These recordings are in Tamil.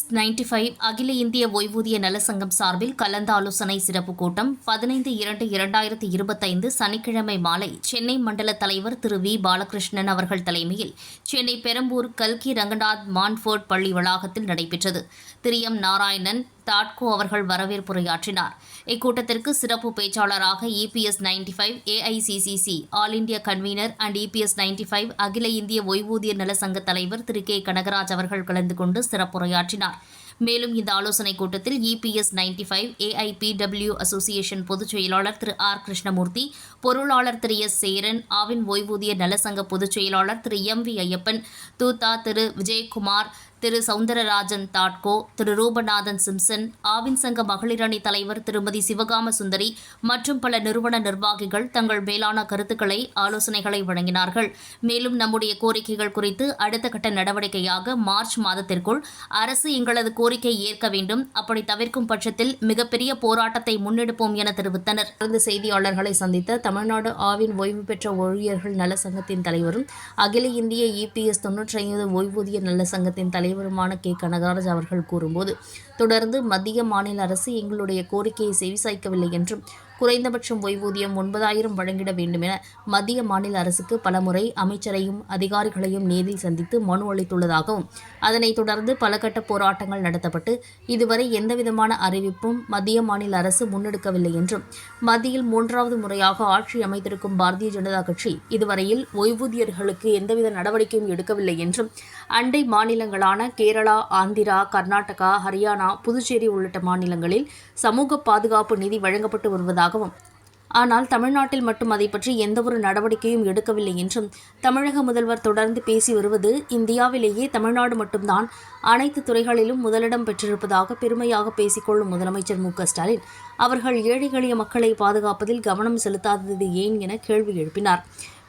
இபிஎஸ் நைன்டி ஃபைவ் அகில இந்திய ஓய்வூதிய நல சங்கம் சார்பில் கலந்தாலோசனை சிறப்பு கூட்டம் பதினைந்து இரண்டு இரண்டாயிரத்தி இருபத்தைந்து சனிக்கிழமை மாலை சென்னை மண்டல தலைவர் திரு வி பாலகிருஷ்ணன் அவர்கள் தலைமையில் சென்னை பெரம்பூர் கல்கி ரங்கநாத் மான்ஃபோர்ட் பள்ளி வளாகத்தில் நடைபெற்றது. திரு எம் நாராயணன் தாட்கோ அவர்கள் வரவேற்புரையாற்றினார். இக்கூட்டத்திற்கு சிறப்பு பேச்சாளராக EPS ninety five AICCC all India convener and EPS ninety five அகில இந்திய ஓய்வூதிய நல சங்க தலைவர் திரு கே. கனகராஜ் அவர்கள் கலந்து கொண்டு சிறப்புரையாற்றினார். மேலும் இந்த ஆலோசனைக் கூட்டத்தில் EPS ninety five AIPW association பொதுச் செயலாளர் திரு ஆர் கிருஷ்ணமூர்த்தி பொருளாளர் திரு எஸ் சேரன் ஆவின் ஓய்வூதிய நலசங்க பொதுச் செயலாளர் திரு எம் வி ஐயப்பன் தூத்தா திரு விஜயகுமார் திரு சவுந்தரராஜன் தாட்கோ திரு ரூபநாதன் சிம்சன் ஆவின் சங்க மகளிர் அணி தலைவர் திருமதி சிவகாம சுந்தரி மற்றும் பல நிறுவன நிர்வாகிகள் தங்கள் மேலான கருத்துக்களை ஆலோசனைகளை வழங்கினார்கள். மேலும் நம்முடைய கோரிக்கைகள் குறித்து அடுத்த கட்ட நடவடிக்கையாக மார்ச் மாதத்திற்குள் அரசு எங்களது கோரிக்கை ஏற்க வேண்டும். அப்படி தவிர்க்கும் பட்சத்தில் மிகப்பெரிய போராட்டத்தை முன்னெடுப்போம் என தெரிவித்தனர். தொடர்ந்து செய்தியாளர்களை சந்தித்த தமிழ்நாடு ஆவின் ஓய்வு பெற்ற ஊழியர்கள் நல சங்கத்தின் தலைவரும் அகில இந்திய இபிஎஸ் தொன்னூற்றி ஐந்து ஓய்வூதிய நல சங்கத்தின் தலைவர் தலைவருமான கே. கனகராஜ் அவர்கள் கூறும்போது தொடர்ந்து மத்திய மாநில அரசு எங்களுடைய கோரிக்கையை செவிசாய்க்கவில்லை என்றும் குறைந்தபட்சம் ஓய்வூதியம் ஒன்பதாயிரம் வழங்கிட வேண்டும் என மத்திய மாநில அரசுக்கு பலமுறை அமைச்சரையும் அதிகாரிகளையும் நேரில் சந்தித்து மனு அளித்துள்ளதாகவும் அதனைத் தொடர்ந்து பல கட்ட போராட்டங்கள் நடத்தப்பட்டு இதுவரை எந்தவிதமான அறிவிப்பும் மத்திய மாநில அரசு முன்னெடுக்கவில்லை என்றும் மத்தியில் மூன்றாவது முறையாக ஆட்சி அமைத்திருக்கும் பாரதிய ஜனதா கட்சி இதுவரையில் ஓய்வூதியர்களுக்கு எந்தவித நடவடிக்கையும் எடுக்கவில்லை என்றும் அண்டை மாநிலங்களான கேரளா ஆந்திரா கர்நாடகா ஹரியானா புதுச்சேரி உள்ளிட்ட மாநிலங்களில் சமூக பாதுகாப்பு நிதி வழங்கப்பட்டு வருவதாக வருவதாகவும் ஆனால் தமிழ்நாட்டில் மட்டும் அதை பற்றி எந்தவொரு நடவடிக்கையும் எடுக்கவில்லை என்றும் தமிழக முதல்வர் தொடர்ந்து பேசி வருவது இந்தியாவிலேயே தமிழ்நாடு மட்டும்தான் அனைத்து துறைகளிலும் முதலிடம் பெற்றிருப்பதாக பெருமையாக பேசிக்கொள்ளும் முதலமைச்சர் மு ஸ்டாலின். அவர்கள் ஏழை எளிய மக்களை பாதுகாப்பதில் கவனம் செலுத்தாதது ஏன் என கேள்வி எழுப்பினார்.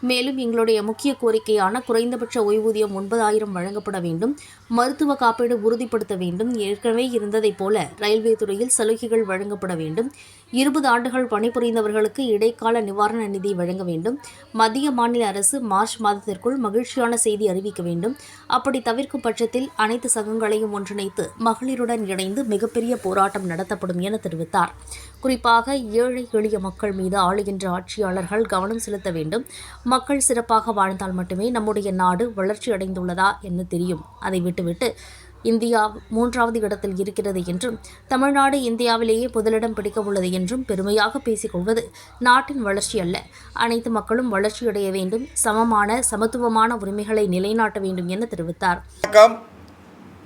மேலும் எங்களுடைய முக்கிய கோரிக்கையான குறைந்தபட்ச ஓய்வூதியம் ஒன்பதாயிரம் வழங்கப்பட வேண்டும் மருத்துவ காப்பீடு உறுதிப்படுத்த வேண்டும். ஏற்கனவே இருந்ததைப் போல ரயில்வே துறையில் சலுகைகள் வழங்கப்பட வேண்டும். இருபது ஆண்டுகள் பணிபுரிந்தவர்களுக்கு இடைக்கால நிவாரண நிதி வழங்க வேண்டும். மத்திய மாநில அரசு மார்ச் மாதத்திற்குள் மகிழ்ச்சியான செய்தி அறிவிக்க வேண்டும். அப்படி தவிர்க்கும் பட்சத்தில் அனைத்து சங்கங்களையும் ஒன்றிணைத்து மகளிருடன் இணைந்து மிகப்பெரிய போராட்டம் நடத்தப்படும் என தெரிவித்தார். குறிப்பாக ஏழை எளிய மக்கள் மீது ஆளுகின்ற ஆட்சியாளர்கள் கவனம் செலுத்த வேண்டும். மக்கள் சிறப்பாக வாழ்ந்தால் மட்டுமே நம்முடைய நாடு வளர்ச்சி அடைந்துள்ளதா என்று தெரியும். அதை விட்டுவிட்டு இந்தியா மூன்றாவது இடத்தில் இருக்கிறது என்றும் தமிழ்நாடு இந்தியாவிலேயே முதலிடம் பிடிக்க உள்ளது என்றும் பெருமையாக பேசிக்கொள்வது நாட்டின் வளர்ச்சி அல்ல. அனைத்து மக்களும் வளர்ச்சியடைய வேண்டும் சமமான சமத்துவமான உரிமைகளை நிலைநாட்ட வேண்டும் என தெரிவித்தார். வணக்கம்.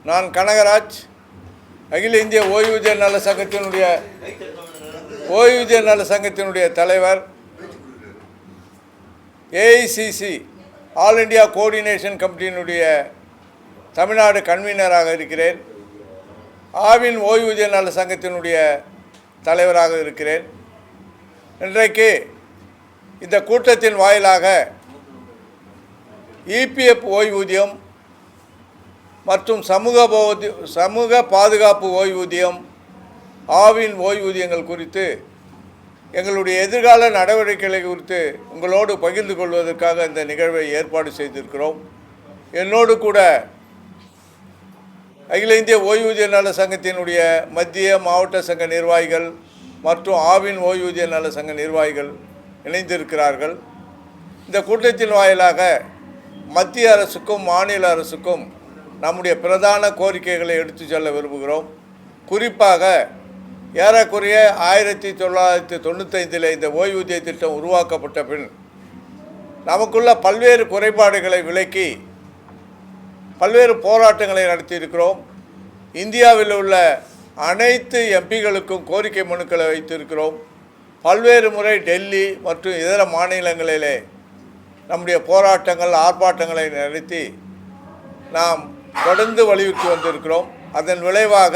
நான் கனகராஜ் அகில இந்திய ஓய்வூதிய நல சங்கத்தினுடைய ஓய்வூதிய நல சங்கத்தினுடைய தலைவர். ஏஐசிசி ஆல் இண்டியா கோஆர்டினேஷன் கமிட்டியினுடைய தமிழ்நாடு கன்வீனராக இருக்கிறேன். ஆவின் ஓய்வூதிய நல சங்கத்தினுடைய தலைவராக இருக்கிறேன். இன்றைக்கு இந்த கூட்டத்தின் வாயிலாக இபிஎஃப் ஓய்வூதியம் மற்றும் சமூக போதி சமூக பாதுகாப்பு ஓய்வூதியம் ஆவின் ஓய்வூதியங்கள் குறித்து எங்களுடைய எதிர்கால நடவடிக்கைகளை குறித்து உங்களோடு பகிர்ந்து கொள்வதற்காக இந்த நிகழ்வை ஏற்பாடு செய்திருக்கிறோம். என்னோடு கூட அகில இந்திய ஓய்வூதிய நல சங்கத்தினுடைய மத்திய மாவட்ட சங்க நிர்வாகிகள் மற்றும் ஆவின் ஓய்வூதிய நல சங்க நிர்வாகிகள் இணைந்திருக்கிறார்கள். இந்த கூட்டத்தின் வாயிலாக மத்திய அரசுக்கும் மாநில அரசுக்கும் நம்முடைய பிரதான கோரிக்கைகளை எடுத்துச் செல்ல விரும்புகிறோம். குறிப்பாக ஏறக்குறைய ஆயிரத்தி தொள்ளாயிரத்தி தொண்ணூத்தைந்தில் இந்த ஓய்வூதிய திட்டம் உருவாக்கப்பட்ட பின் நமக்குள்ள பல்வேறு குறைபாடுகளை விலக்கி பல்வேறு போராட்டங்களை நடத்தியிருக்கிறோம். இந்தியாவில் உள்ள அனைத்து எம்பிகளுக்கும் கோரிக்கை மனுக்களை வைத்திருக்கிறோம். பல்வேறு முறை டெல்லி மற்றும் இதர மாநிலங்களிலே நம்முடைய போராட்டங்கள் ஆர்ப்பாட்டங்களை நடத்தி நாம் தொடர்ந்து வலியுறுத்தி வந்திருக்கிறோம். அதன் விளைவாக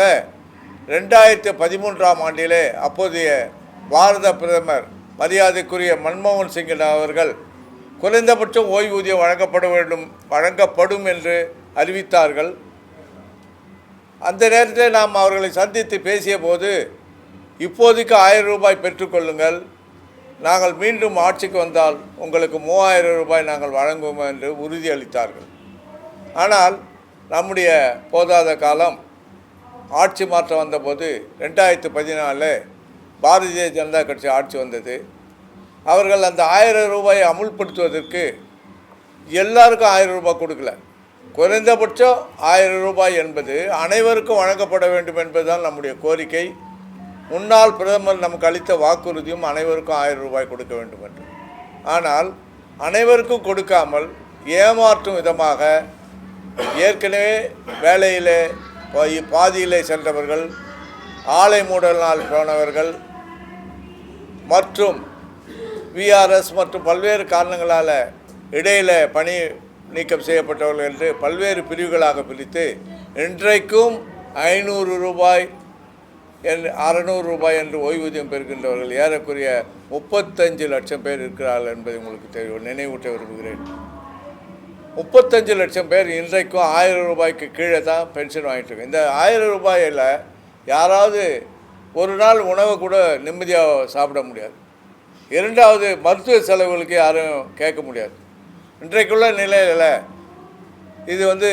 ரெண்டாயிரத்து பதிமூன்றாம் ஆண்டிலே அப்போதைய பாரத பிரதமர் மரியாதைக்குரிய மன்மோகன் சிங் அவர்கள் குறைந்தபட்சம் ஓய்வூதியம் வழங்கப்பட வேண்டும் வழங்கப்படும் என்று அறிவித்தார்கள். அந்த நேரத்தில் நாம் அவர்களை சந்தித்து பேசிய போது இப்போதைக்கு ஆயிரம் ரூபாய் பெற்றுக்கொள்ளுங்கள் நாங்கள் மீண்டும் ஆட்சிக்கு வந்தால் உங்களுக்கு மூவாயிரம் ரூபாய் நாங்கள் வழங்குவோம் என்று உறுதியளித்தார்கள். ஆனால் நம்முடைய போதாத காலம் ஆட்சி மாற்றம் வந்தபோது ரெண்டாயிரத்து பதினாலில் பாரதிய ஜனதா கட்சி ஆட்சி வந்தது. அவர்கள் அந்த ஆயிரம் ரூபாயை அமுல்படுத்துவதற்கு எல்லாருக்கும் ஆயிரம் ரூபாய் கொடுக்கல. குறைந்தபட்சம் ஆயிரம் ரூபாய் என்பது அனைவருக்கும் வழங்கப்பட வேண்டும் என்பதுதான் நம்முடைய கோரிக்கை. முன்னாள் பிரதமர் நமக்கு அளித்த வாக்குறுதியும் அனைவருக்கும் ஆயிரம் ரூபாய் கொடுக்க வேண்டும் என்று. ஆனால் அனைவருக்கும் கொடுக்காமல் ஏமாற்றும் விதமாக ஏற்கனவே வேலையில் பாதியிலே சென்றவர்கள் ஆலை மூடல் போனவர்கள் மற்றும் விஆர்எஸ் மற்றும் பல்வேறு காரணங்களால் இடையில் பணி நீக்கம் செய்யப்பட்டவர்கள் என்று பல்வேறு பிரிவுகளாக பிரித்து இன்றைக்கும் ஐநூறு ரூபாய் என்று அறநூறு ரூபாய் என்று ஓய்வூதியம் பெறுகின்றவர்கள் ஏறக்குறைய முப்பத்தஞ்சு லட்சம் பேர் இருக்கிறார்கள் என்பதை உங்களுக்கு தெரியும் நினைவூட்ட விரும்புகிறேன். முப்பத்தஞ்சு லட்சம் பேர் இன்றைக்கும் ஆயிரம் ரூபாய்க்கு கீழே தான் பென்ஷன் வாங்கிட்டு இருக்காங்க. இந்த ஆயிரம் ரூபாயில் யாராவது ஒரு நாள் உணவை கூட நிம்மதியாக சாப்பிட முடியாது. இரண்டாவது மருத்துவ செலவுகளுக்கு யாரும் கேட்க முடியாது. இன்றைக்குள்ள நிலையில் இது வந்து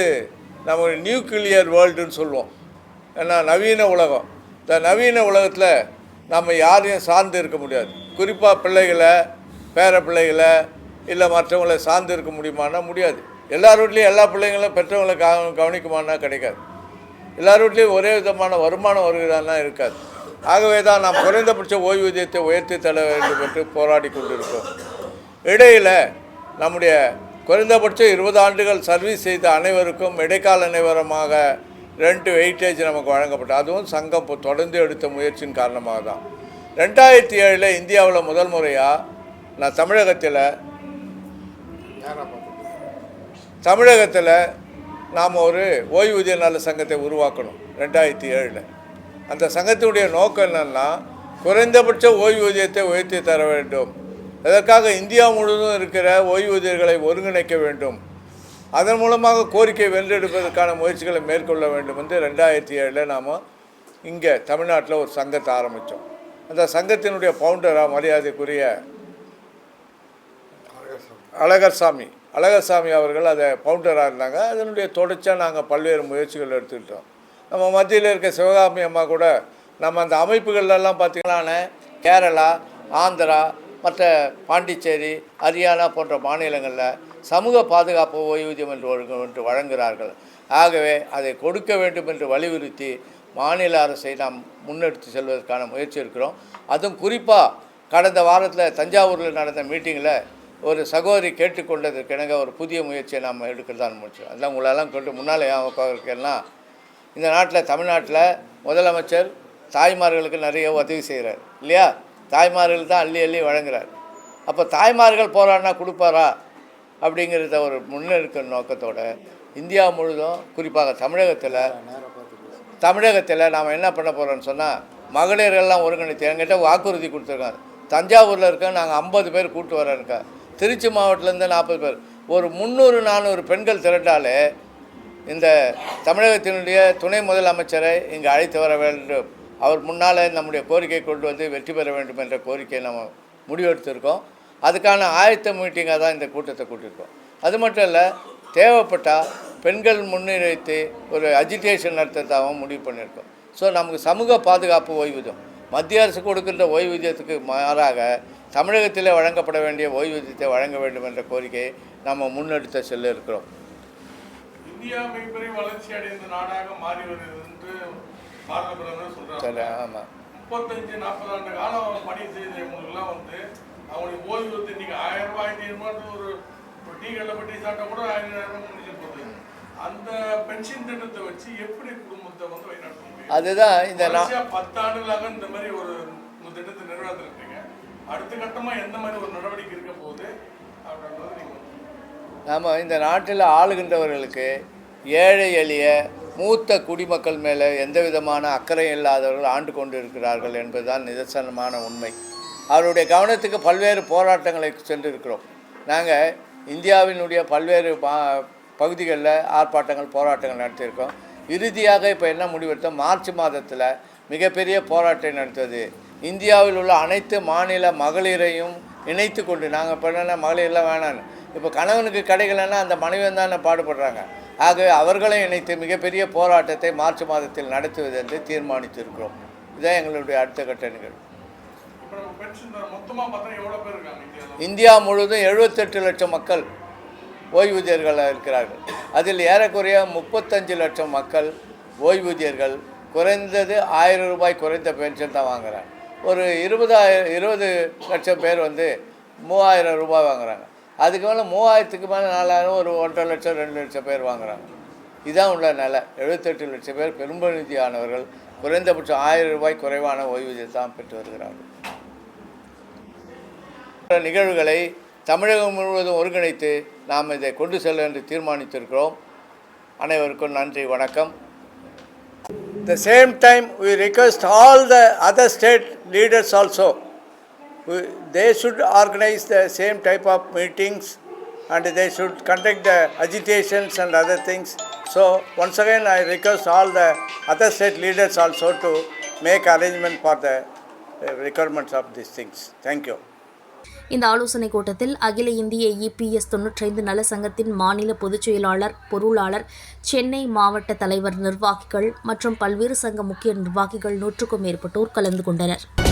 நம்ம நியூக்ளியர் வேர்ல்டுன்னு சொல்லுவோம். ஏன்னா நவீன உலகம். இந்த நவீன உலகத்தில் நம்ம யாரையும் சார்ந்து இருக்க முடியாது. குறிப்பாக பிள்ளைகளை பேர பிள்ளைகளை இல்லை மற்றவங்களை சார்ந்து இருக்க முடியுமானா முடியாது. எல்லார் வீட்லேயும் எல்லா பிள்ளைங்களும் பெற்றவங்களை கவ கவனிக்குமானா கிடைக்காது. எல்லார் வீட்லேயும் ஒரே விதமான வருமானம் வருகிறான்னா இருக்காது. ஆகவே தான் நாம் குறைந்தபட்ச ஓய்வூதியத்தை உயர்த்தி தர வேண்டும் என்று போராடி கொண்டிருக்கோம் இடையில் நம்முடைய குறைந்தபட்சம் இருபது ஆண்டுகள் சர்வீஸ் செய்த அனைவருக்கும் இடைக்கால நிவாரணமாக ரெண்டு வெயிட்டேஜ் நமக்கு வழங்கப்பட்டது அதுவும் சங்கம் தொடர்ந்து எடுத்த முயற்சியின் காரணமாக தான். ரெண்டாயிரத்தி ஏழில் இந்தியாவில் முதல் முறையாக நான் தமிழகத்தில் தமிழகத்தில் நாம் ஒரு ஓய்வூதிய நல சங்கத்தை உருவாக்கணும் ரெண்டாயிரத்தி ஏழில். அந்த சங்கத்தினுடைய நோக்கம் என்னென்னா குறைந்தபட்ச ஓய்வூதியத்தை உயர்த்தி தர வேண்டும். இதற்காக இந்தியா முழுவதும் இருக்கிற ஓய்வூதியர்களை ஒருங்கிணைக்க வேண்டும்? அதன் மூலமாக கோரிக்கை வென்றெடுப்பதற்கான முயற்சிகளை மேற்கொள்ள வேண்டும் என்று ரெண்டாயிரத்தி ஏழில் நாம் இங்கே தமிழ்நாட்டில் ஒரு சங்கத்தை ஆரம்பித்தோம் அந்த சங்கத்தினுடைய பவுண்டராக மரியாதைக்குரிய அழகர்சாமி. அழகர்சாமி அவர்கள் அதை பவுண்டராக இருந்தாங்க. அதனுடைய தொடர்ச்சியாக நாங்கள் பல்வேறு முயற்சிகள் எடுத்துக்கிட்டோம். நம்ம மத்தியில் இருக்க சிவகாமி அம்மா கூட நம்ம அந்த அமைப்புகள்லாம் பார்த்திங்களான கேரளா ஆந்திரா மற்ற பாண்டிச்சேரி ஹரியானா போன்ற மாநிலங்களில் சமூக பாதுகாப்பு ஓய்வூதியம் என்று என்று வழங்குகிறார்கள். ஆகவே அதை கொடுக்க வேண்டும் என்று வலியுறுத்தி மாநில அரசை நாம் முன்னெடுத்து செல்வதற்கான முயற்சி இருக்கிறோம். அதுவும் குறிப்பாக கடந்த வாரத்தில் தஞ்சாவூரில் நடந்த மீட்டிங்கில் ஒரு சகோதரி கேட்டுக்கொண்டதற்கு இணங்க ஒரு புதிய முயற்சியை நாம் எடுக்கிறதான் முடிச்சோம் அதெல்லாம் உங்களெல்லாம் கொண்டு முன்னால் ஏன் உட்காந்துருக்கேன்னா இந்த நாட்டில் தமிழ்நாட்டில் முதலமைச்சர் தாய்மார்களுக்கு நிறைய உதவி செய்கிறார் இல்லையா? தாய்மார்கள் தான் அள்ளி அள்ளி வழங்குறார். அப்போ தாய்மார்கள் போகிறான்னா கொடுப்பாரா? அப்படிங்கிறத ஒரு முன்னெடுக்கிற நோக்கத்தோடு இந்தியா முழுதும் குறிப்பாக தமிழகத்தில் தமிழகத்தில் நாம் என்ன பண்ண போகிறோம்னு சொன்னால் மகளிரெல்லாம் ஒருங்கிணைத்து என்கிட்ட வாக்குறுதி கொடுத்துருக்காங்க. தஞ்சாவூரில் இருக்க நாங்கள் ஐம்பது பேர் கூட்டு வரோருக்கா திருச்சி மாவட்டத்துலேருந்து நாற்பது பேர். ஒரு முந்நூறு நானூறு பெண்கள் திரண்டாலே இந்த தமிழகத்தினுடைய துணை முதலமைச்சரை இங்கே அழைத்து வர வேண்டும். அவர் முன்னால் நம்முடைய கோரிக்கை கொண்டு வந்து வெற்றி பெற வேண்டும் என்ற கோரிக்கையை நம்ம முடிவெடுத்திருக்கோம். அதுக்கான ஆயத்த மீட்டிங்காக தான் இந்த கூட்டத்தை கூட்டியிருக்கோம். அது மட்டும் இல்லை தேவைப்பட்டால் பெண்கள் முன்னிறுத்தி ஒரு அஜிடேஷன் நடத்துறதாகவும் முடிவு பண்ணியிருக்கோம். ஸோ நமக்கு சமூக பாதுகாப்பு ஓய்வூதியம் மத்திய அரசு கொடுக்கின்ற ஓய்வூதியத்துக்கு மாறாக தமிழகத்திலே வழங்கப்பட வேண்டிய ஓய்வூதியத்தை வழங்க வேண்டும் என்ற கோரிக்கையை நம்ம முன்னெடுத்த செல்ல இருக்கிறோம் இந்தியா மிகப்பெரிய வளர்ச்சி அடைந்த நாடாக மாறி வருகிறது என்று சரி ஆமாம் முப்பத்தஞ்சு நாற்பது ஆண்டு காலம் பணி செய்தவங்களுக்குலாம் வந்து அவங்களுடைய ஓய்வூதியத்தை இன்னைக்கு ஆயிரம் ரூபாய் ஆயிரத்தி ஒரு டீ கடையில் போய் டீ சாப்பிட்டா கூட ஆயிரம் ரூபாய் முடிஞ்சு போகுது. அந்த பென்ஷன் திட்டத்தை வச்சு எப்படி குடும்பத்தை வந்து வழிநடத்த முடியும்? அதுதான் இந்த நா தொடர்ச்சியா பத்து ஆண்டுகளாக இந்த மாதிரி ஒரு திட்டத்தை நிறைவேற்றிருக்கீங்க. அடுத்த கட்டமா எந்த மாதிரி ஒரு நடவடிக்கை இருக்க போகுது? அப்படின்றது நீங்க நாம் இந்த நாட்டில் ஆளுகின்றவர்களுக்கு ஏழை எளிய மூத்த குடிமக்கள் மேலே எந்த விதமான அக்கறை இல்லாதவர்கள் ஆண்டு கொண்டு இருக்கிறார்கள் என்பதுதான் நிதர்சனமான உண்மை. அவருடைய கவனத்துக்கு பல்வேறு போராட்டங்களை சென்றிருக்கிறோம். நாங்கள் இந்தியாவினுடைய பல்வேறு பகுதிகளில் ஆர்ப்பாட்டங்கள் போராட்டங்கள் நடத்தியிருக்கோம். இறுதியாக இப்போ என்ன முடிவெடுத்தோம்? மார்ச் மாதத்தில் மிகப்பெரிய போராட்டம் நடத்துவது இந்தியாவில் உள்ள அனைத்து மாநில மகளிரையும் இணைத்து கொண்டு நாங்கள் இப்போ என்னென்ன மகளிர்லாம் வேணான்னு. இப்போ கணவனுக்கு கிடைக்கலன்னா அந்த மனைவி தானே பாடுபடுறாங்க. ஆகவே அவர்களை இணைத்து மிகப்பெரிய போராட்டத்தை மார்ச் மாதத்தில் நடத்துவது என்று தீர்மானித்திருக்கிறோம். இதுதான் எங்களுடைய அடுத்த கட்ட நிகழ்வு. இந்தியா முழுவதும் எழுபத்தெட்டு லட்சம் மக்கள் ஓய்வூதியர்களாக இருக்கிறார்கள். அதில் ஏறக்குறைய முப்பத்தஞ்சு லட்சம் மக்கள் ஓய்வூதியர்கள். குறைந்தது ஆயிரம் ரூபாய் குறைந்த பென்ஷன் தான் வாங்குறாங்க. ஒரு இருபதாயிரம் இருபது லட்சம் பேர் வந்து மூவாயிரம் ரூபாய் வாங்குறாங்க. அதுக்கு மேலே மூவாயிரத்துக்கு மேலே நாலாயிரம் ஒரு ஒன்றரை லட்சம் ரெண்டு லட்சம் பேர் வாங்குகிறாங்க இதுதான் உள்ள நிலை. எழுபத்தெட்டு லட்சம் பேர் பெரும்பநிதியானவர்கள் குறைந்தபட்சம் ஆயிரம் ரூபாய் குறைவான ஓய்வூதியத்தை தான் பெற்று வருகிறார்கள். நிகழ்வுகளை தமிழகம் முழுவதும் ஒருங்கிணைத்து நாம் இதை கொண்டு செல்ல என்று தீர்மானித்திருக்கிறோம். அனைவருக்கும் நன்றி வணக்கம். The same time we request all the other state leaders also they should organize the same type of meetings and they should conduct the agitations and other things. So once again I request all the other state leaders also to make arrangement for the uh, requirements of these things. Thank you. இந்த ஆலோசனைக் கூட்டத்தில் அகில இந்திய இபிஎஸ் தொன்னூற்றைந்து நல சங்கத்தின் மாநில பொதுச் செயலாளர் பொருளாளர் சென்னை மாவட்ட தலைவர் நிர்வாகிகள் மற்றும் பல்வேறு சங்க முக்கிய நிர்வாகிகள் நூற்றுக்கும் மேற்பட்டோர் கலந்து கொண்டனர்